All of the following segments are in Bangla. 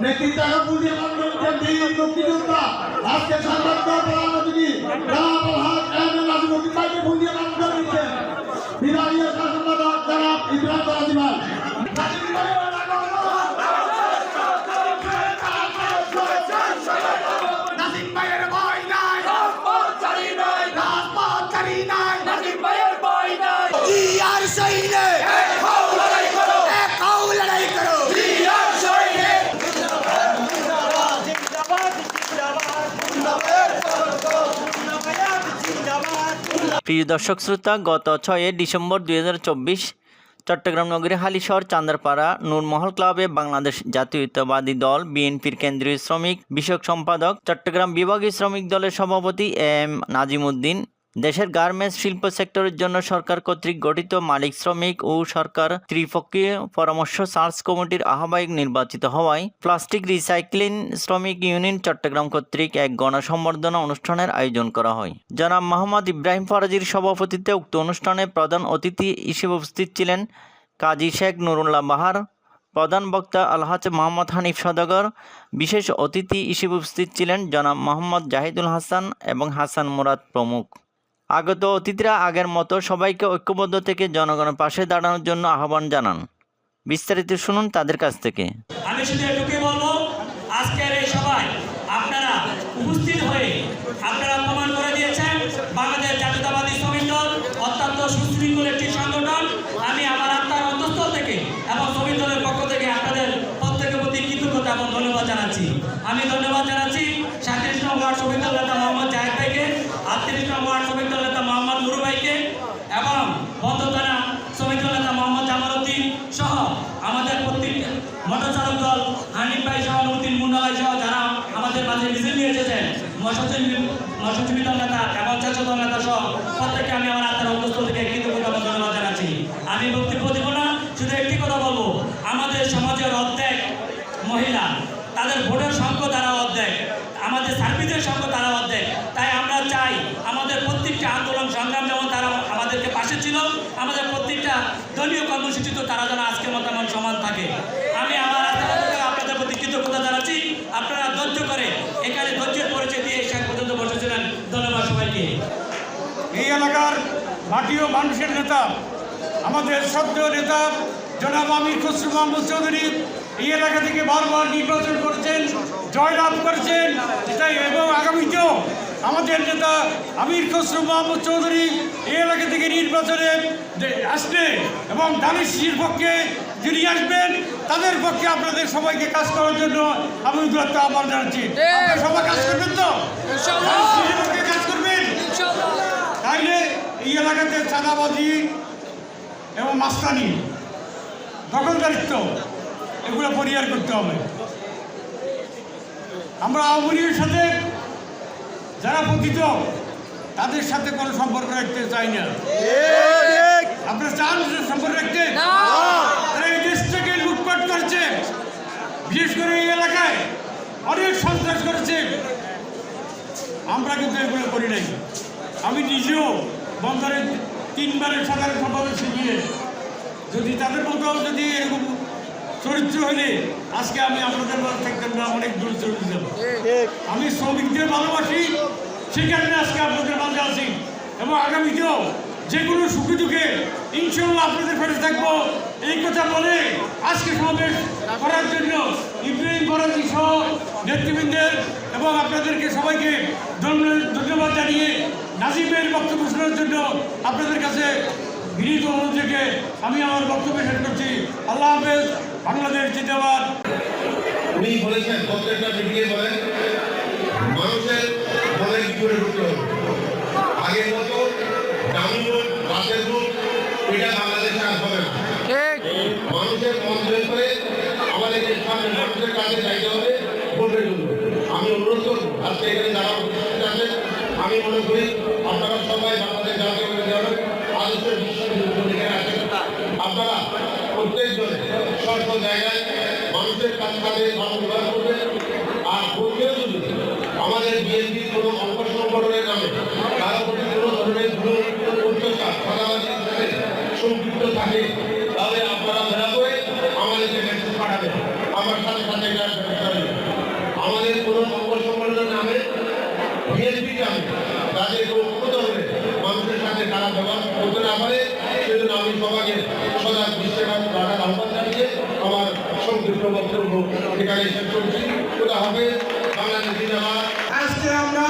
নেতৃত্বে পুলিশ বীর মুক্তিযোদ্ধা আজকে সাংবাদিক এ নাজিম উদ্দিন ভাইকে ফুল দিয়ে দিচ্ছেন বিভাগীয় সম্পাদক প্রিয় দর্শক শ্রোতা, গত ছয়ে ডিসেম্বর দুই হাজার চব্বিশ চট্টগ্রাম নগরী হালিশহর, চান্দারপাড়া, নূরমহল ক্লাবে বাংলাদেশ জাতীয়তাবাদী দল, বিএনপির কেন্দ্রীয় শ্রমিক বিষয়ক সম্পাদক, চট্টগ্রাম বিভাগীয় শ্রমিক দলের সভাপতি এম নাজিম উদ্দিন দেশের গার্মেন্টস শিল্প সেক্টরের জন্য সরকার কর্তৃক গঠিত মালিক শ্রমিক ও সরকার ত্রিপক্ষীয় পরামর্শ সার্চ কমিটির আহ্বায়ক নির্বাচিত হওয়ায় প্লাস্টিক রিসাইক্লিং শ্রমিক ইউনিয়ন চট্টগ্রাম কর্তৃক এক গণসম্বর্ধনা অনুষ্ঠানের আয়োজন করা হয়। জনাব মোহাম্মদ ইব্রাহিম ফরাজির সভাপতিত্বে উক্ত অনুষ্ঠানে প্রধান অতিথি হিসেবে উপস্থিত ছিলেন কাজী শেখ নুরুল্লাহ বাহার, প্রধান বক্তা আলহাজ মোহাম্মদ হানিফ সদাগর, বিশেষ অতিথি হিসেবে উপস্থিত ছিলেন জনাব মোহাম্মদ জাহিদুল হাসান এবং হাসান মুরাদ প্রমুখ। আগত অতিথিরা আগের মতো সবাইকে ঐক্যবদ্ধ থেকে জনগণের পাশে দাঁড়ানোর জন্য আহ্বান জানান। বিস্তারিত শুনুন তাদের কাছ থেকে। আমি শুধু এটুকুই বলব, আজকের এই সভায় আপনারা উপস্থিত হয়ে আপনারা প্রমাণ করে দিয়েছেন, বাংলাদেশ জাতীয়তাবাদী শ্রমিক দল অত্যন্ত সুশৃঙ্খল একটি সংগঠন। আমি আমার আত্মার অন্তঃস্থল থেকে এবং শ্রমিক দলের পক্ষ থেকে আপনাদের প্রত্যেকের প্রতি কৃতজ্ঞতা এবং ধন্যবাদ জানাচ্ছি। আমি ধন্যবাদ জানাচ্ছি নম্বর শ্রমিক দল নেতা মোহাম্মদ জাহেদ ভাইকে আটত্রিশ নম্বর ওয়ার্ড শ্রমিক দল নেতা মোহাম্মদ নুরু ভাইকে এবং বন্দরতানা শ্রমিক দল নেতা মোহাম্মদ জামাল উদ্দিন সহ আমাদের প্রত্যেক মোটর চালক দল হানিফ ভাই সহ নুরুদ্দিন মুন্না ভাই সহ যারা আমাদের মাঝে মিছিল নিয়ে এসেছেন মৎস্যজীবী মৎস্যজীবী নেতা এবং চাষ দল নেতা সহ প্রত্যেককে আমি আমার আত্মার অন্তস্থ থেকে আমি বক্তব্য দিব না, শুধু একটি কথা বলব। আমাদের সমাজের অর্ধেক মহিলা, তাদের ভোটের সংখ্যা তারা অর্ধেক, আমাদের সার্ভিসের সংখ্যা তারা অর্ধেক। তাই আমরা চাই আমাদের প্রত্যেকটা আন্দোলন সংগ্রাম যেমন তারা আমাদেরকে পাশে ছিল, আমাদের প্রত্যেকটা দলীয় কর্মসূচিতে তারা যেন আজকের মতো সমান থাকে। আমি আমার আত্মার থেকে আপনাদের প্রতি কৃতজ্ঞতা জানাচ্ছি আপনারা ধৈর্য করে এখানে ধৈর্যের পরিচয় দিয়ে শেষ পর্যন্ত বসেছিলেন ধন্যবাদ সবাইকে এই এলাকার মাটি ও মানুষের নেতা আমাদের সদ্য নেতা জনাব আমির খসরু মাহমুদ চৌধুরী এই এলাকা থেকে বারবার নির্বাচন করছেন জয়লাভ করছেন তাই এবং আগামীতেও আমাদের নেতা আমির খসরু মাহমুদ চৌধুরী এই এলাকা থেকে নির্বাচনে আসবে এবং দামি দানিশির পক্ষে যিনি আসবেন তাদের পক্ষে আপনাদের সবাইকে কাজ করার জন্য আমি উদ্রত্ত আহ্বান জানাচ্ছি। সবাই কাজ করবেন তো? কাজ তাইলে এই এলাকাতে চাঁদাবাজি এবং মাস্তানি দখলদারিত্ব এগুলো পরিহার করতে হবে। আমরা আওয়ামী লীগের সাথে যারা পতিত তাদের সাথে কোনো সম্পর্ক রাখতে চাই না। আপনারা চান সম্পর্ক রাখতে? তারা এই দেশ থেকে লুটপাট করছে। বিশেষ করে এই এলাকায় অনেক সন্ত্রাস করেছে। আমরা কিন্তু এগুলো করি নাই। আমি নিজেও বন্দরের তিনবারের সাধারণ সম্পাদক শিখিয়ে যদি তাদের মতো যদি এরকম চরিত্র হলে, আজকে আমি আপনাদের মাঝে থাকতাম না, অনেক দূর চলে যেতাম। আমি শ্রমিকদের ভালোবাসি কারণে আজকে আপনাদের মাঝে আছি। এবং আগামীতেও যে কোনো সুখে দুঃখে ইনশাল্লাহ আপনাদের ফেরত থাকব। এই কথা বলে আজকে সমাবেশ করার জন্য ইব্রাহিম ফরাজি সহ নেতৃবৃন্দের এবং আপনাদেরকে সবাইকে ধন্য- ধন্যবাদ জানিয়ে নাজিমের বক্তব্য শোনার জন্য আপনাদের কাছে বিনীত অনুরোধ থেকে আমি আমার বক্তব্য শেষ করছি। আল্লাহ হাফেজ বাংলাদেশ জিন্দাবাদ। উনি বলেছেন প্রত্যেকটা মিটিংয়ে বলেন মানুষের বলে কি করে ঢুকতে হবে? আগের মতো নোট বাসের নোট এটা বাংলাদেশে আর হবে না। মানুষের মন জয় করে আমাদেরকে সামনে মানুষের কাছে চাইতে হবে ভোটের জন্য আমি অনুরোধ করব আজকে এখানে আছেন আমি মনে করি আপনারা সবাই বাংলাদেশ জাতীয় যাবেন আদর্শের বিশ্ববিদ্যালয় আপনারা প্রত্যেকজনে সর্ব জায়গায় মানুষের কাছে মানুষ ব্যবহার করবেন। আর করবেও যদি আমাদের বিএনপির কোনো অঙ্গ সংগঠনের নামে কারও প্রতি কোনো ধরনের ভুল উচ্চতা হিসেবে থাকে তাহলে আপনারা ধরা করে আমাদেরকে মেসেজ পাঠাবেন আমার সাথে সাথে এটা শেষ করছি খোদা হবে বাংলাদেশ আজকে আমরা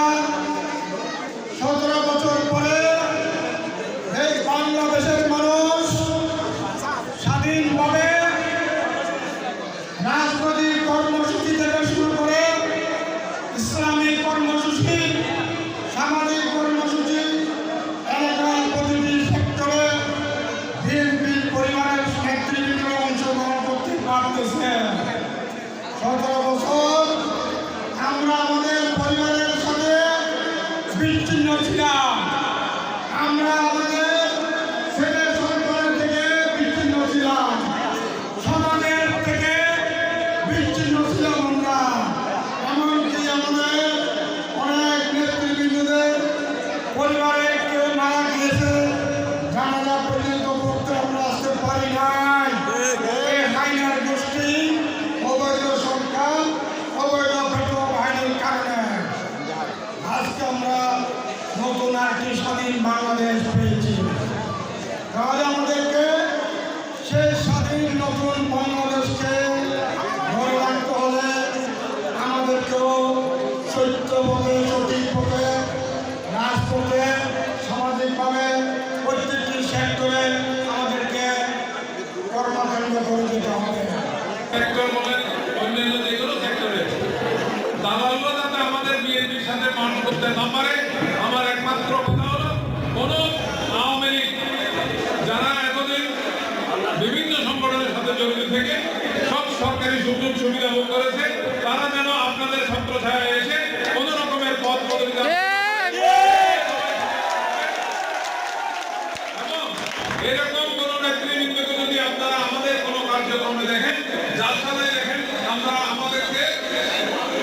এরকম কোন নেতৃবৃন্দকে যদি আপনারা আমাদের কোনো কার্যক্রমে দেখেন, যার সাথে দেখেন, আমরা আমাদেরকে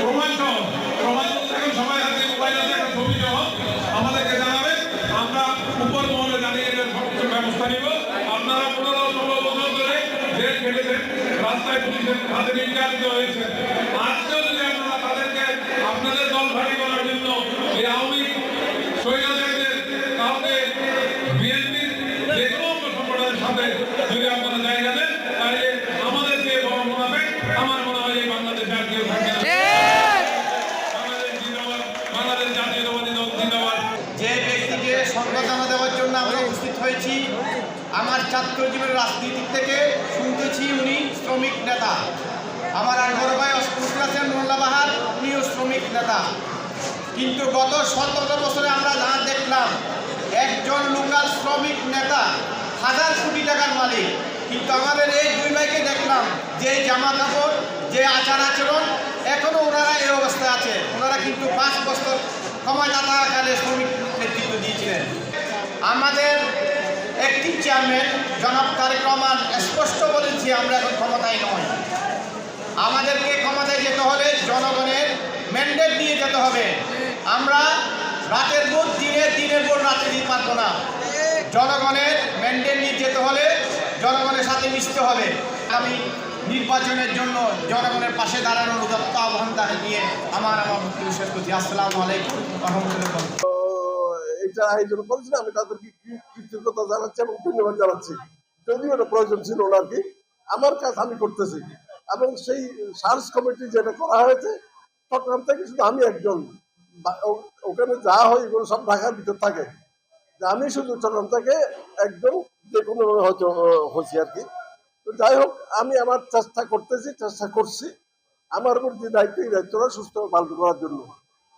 প্রমাণ সহ, প্রমাণ এখন সবাই হাতে আছে, একটা ছবি সহ আমাদেরকে জানাবেন। আমরা উপর মহলে জানিয়ে এদের ব্যবস্থা নিব। আপনারা পনেরো ষোলো রাস্তায় পুলিশের হাতে নির্যাতিত হয়েছে আমরা উপস্থিত হয়েছি আমার ছাত্র জীবনের রাজনীতি থেকে শুনতেছি উনি শ্রমিক নেতা। আমার আর বড় ভাই আছেন, মোল্লা বাহার, উনিও শ্রমিক নেতা। কিন্তু গত সতেরো বছরে আমরা যা দেখলাম, একজন লোকাল শ্রমিক নেতা, হাজার কোটি টাকার মালিক। কিন্তু আমাদের এই দুই ভাইকে দেখলাম, যে জামা কাপড়, যে আচার আচরণ, এখনও ওনারা এই অবস্থায় আছে ওনারা কিন্তু পাঁচ বছর ক্ষমতা থাকাকালে শ্রমিক নেতৃত্ব দিয়েছিলেন। আমাদের একটি চেয়ারম্যান জনাব তারেক রহমান, স্পষ্ট বলেছি আমরা এখন ক্ষমতায় নয় আমাদেরকে ক্ষমতায় যেতে হলে জনগণের ম্যান্ডেট নিয়ে যেতে হবে। আমরা রাতের ভোট দিনের দিনের ভোট রাতে দিতে পারব না। জনগণের ম্যান্ডেট নিয়ে যেতে হলে জনগণের সাথে মিশতে হবে। আমি নির্বাচনের জন্য জনগণের পাশে দাঁড়ানোর উদাত্ত আহ্বান নিয়ে আমার আমার বক্তব্য শেষ করছি। আসসালামু আলাইকুম রহমতুল্লাহ এটা আয়োজন করেছেন, আমি তাদেরকে কৃতজ্ঞতা জানাচ্ছি এবং ধন্যবাদ জানাচ্ছি। যদিও এটা প্রয়োজন ছিল না আর কি, আমার কাজ আমি করতেছি। এবং সেই সার্চ কমিটি যেটা করা হয়েছে, চট্টগ্রাম থেকে শুধু আমি একজন। ওখানে যা হয় এগুলো সব ঢাকার ভিতর থাকে। যে আমি শুধু চট্টগ্রাম থেকে একজন, যে কোনো হয়তো হয়েছি আর কি। তো যাই হোক, আমি আমার চেষ্টা করতেছি, চেষ্টা করছি। আমার উপর যে দায়িত্ব, এই দায়িত্বটা সুস্থ পালন করার জন্য।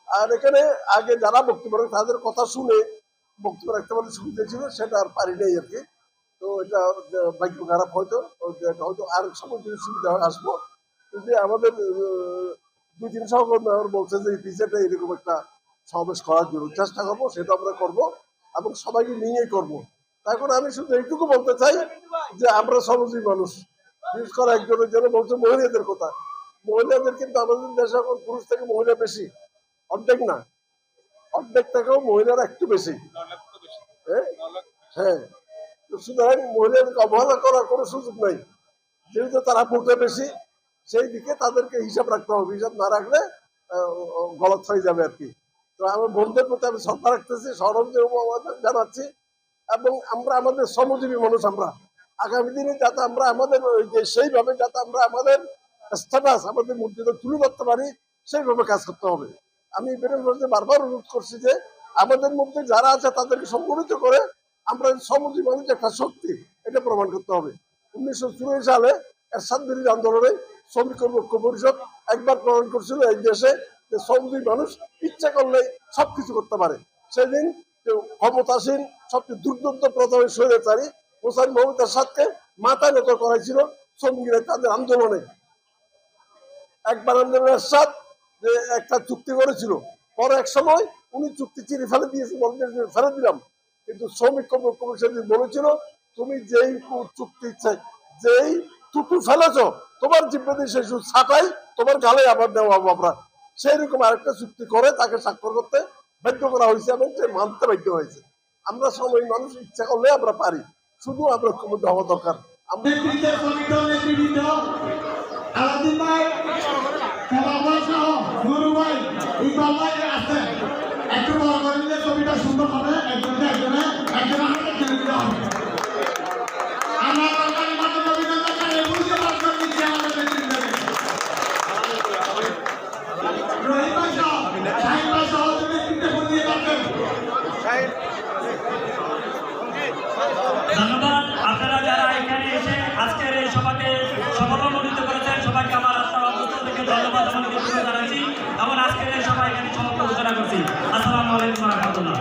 আর এখানে আগে যারা বক্তব্য রাখে তাদের কথা শুনে বক্তব্য রাখতে পারলে সুবিধা ছিল সেটা আর পারি নাই আর কি। তো এটা বাক্য খারাপ হয়তো হয়তো আর সময় যদি সুবিধা হয় আসব। যদি আমাদের দুই, তিন সহকর্মী আমার বলছে যে পিছিয়েটা এরকম একটা সমাবেশ করার জন্য চেষ্টা করব, সেটা আমরা করব এবং সবাইকে নিয়েই করব। এখন আমি শুধু এইটুকু বলতে চাই যে আমরা সমাজী মানুষ। বিশেষ করে একজনের জন্য বলছে মহিলাদের কথা। মহিলাদের কিন্তু আমাদের দেশে এখন পুরুষ থেকে মহিলা বেশি। অর্ধেক না। অর্ধেক থেকেও মহিলারা একটু বেশি। হ্যাঁ? হ্যাঁ। সুতরাং মহিলাদেরকে অবহেলা করার কোনো সুযোগ নাই। যেহেতু তারা ভোটে বেশি, সেই দিকে তাদেরকে হিসাব রাখতে হবে। হিসাব না রাখলে গলত হয়ে যাবে আর কি। তো আমার বন্ধুদের প্রতি আমি শ্রদ্ধা রাখতেছি সরঞ্জাম জানাচ্ছি এবং আমরা আমাদের শ্রমজীবী মানুষ আমরা। আগামী দিনে যাতে আমরা আমাদের যে সেইভাবে যাতে আমরা আমাদের স্ট্যাটাস আমাদের মূর্তিটা তুলে ধরতে পারি, সেইভাবে কাজ করতে হবে। আমি বেরোজগারদের বারবার অনুরোধ করছি যে আমাদের মধ্যে যারা আছে তাদেরকে সংগঠিত করে আমরা সমাজী মানুষ একটা শক্তি এটা প্রমাণ করতে হবে। উনিশশো চুরাশি সালে এরশাদ বিরোধী আন্দোলনে শ্রমিক ঐক্য পরিষদ একবার প্রমাণ করছিল এই দেশে যে শ্রমজীবী মানুষ ইচ্ছা করলে সবকিছু করতে পারে। সেদিন ক্ষমতাসীন, সবচেয়ে দুর্দান্ত প্রথমে স্বৈরাচারী হোসেন মোহাম্মদ এরশাদকে মাথা নত করাইছিল শ্রমিকরা তাদের আন্দোলনে। একবার আন্দোলনের এরশাদ যে একটা চুক্তি করেছিল। পরে এক সময় উনি চুক্তি চিনি ফেলে দিয়েছে ফেলে দিলাম। কিন্তু শ্রমিক কমিশন বলেছিল, তুমি যেই চুক্তি যেই টুটু ফেলেছ, তোমার জিব্বাদি সেই ছাটাই, তোমার গালে আবার দেওয়া হব আমরা। সেই রকম আরেকটা চুক্তি করে তাকে স্বাক্ষর করতে বাধ্য করা হয়েছে এবং সে মানতে বাধ্য হয়েছে। আমরা সময় মানুষ, ইচ্ছা করলে আমরা পারি। শুধু আমরা ঐক্যবদ্ধ হওয়া দরকার। ইনশাআল্লাহ আছে। ছবিটা সুন্দর হবে। একজনে একজনে একজনে আমরা বাঙালি মাঠে রবীন্দ্রনাথ আপনারা যারা এখানে এসে আজকের এই সভাকে সফল মনোনীত করেছেন, সবাইকে আমার আত্মার অন্তর থেকে ধন্যবাদ জানাচ্ছি। সংক্ষিপ্ত ঘোষণা করছি। আসসালামু আলাইকুম রহমতুল্লাহ।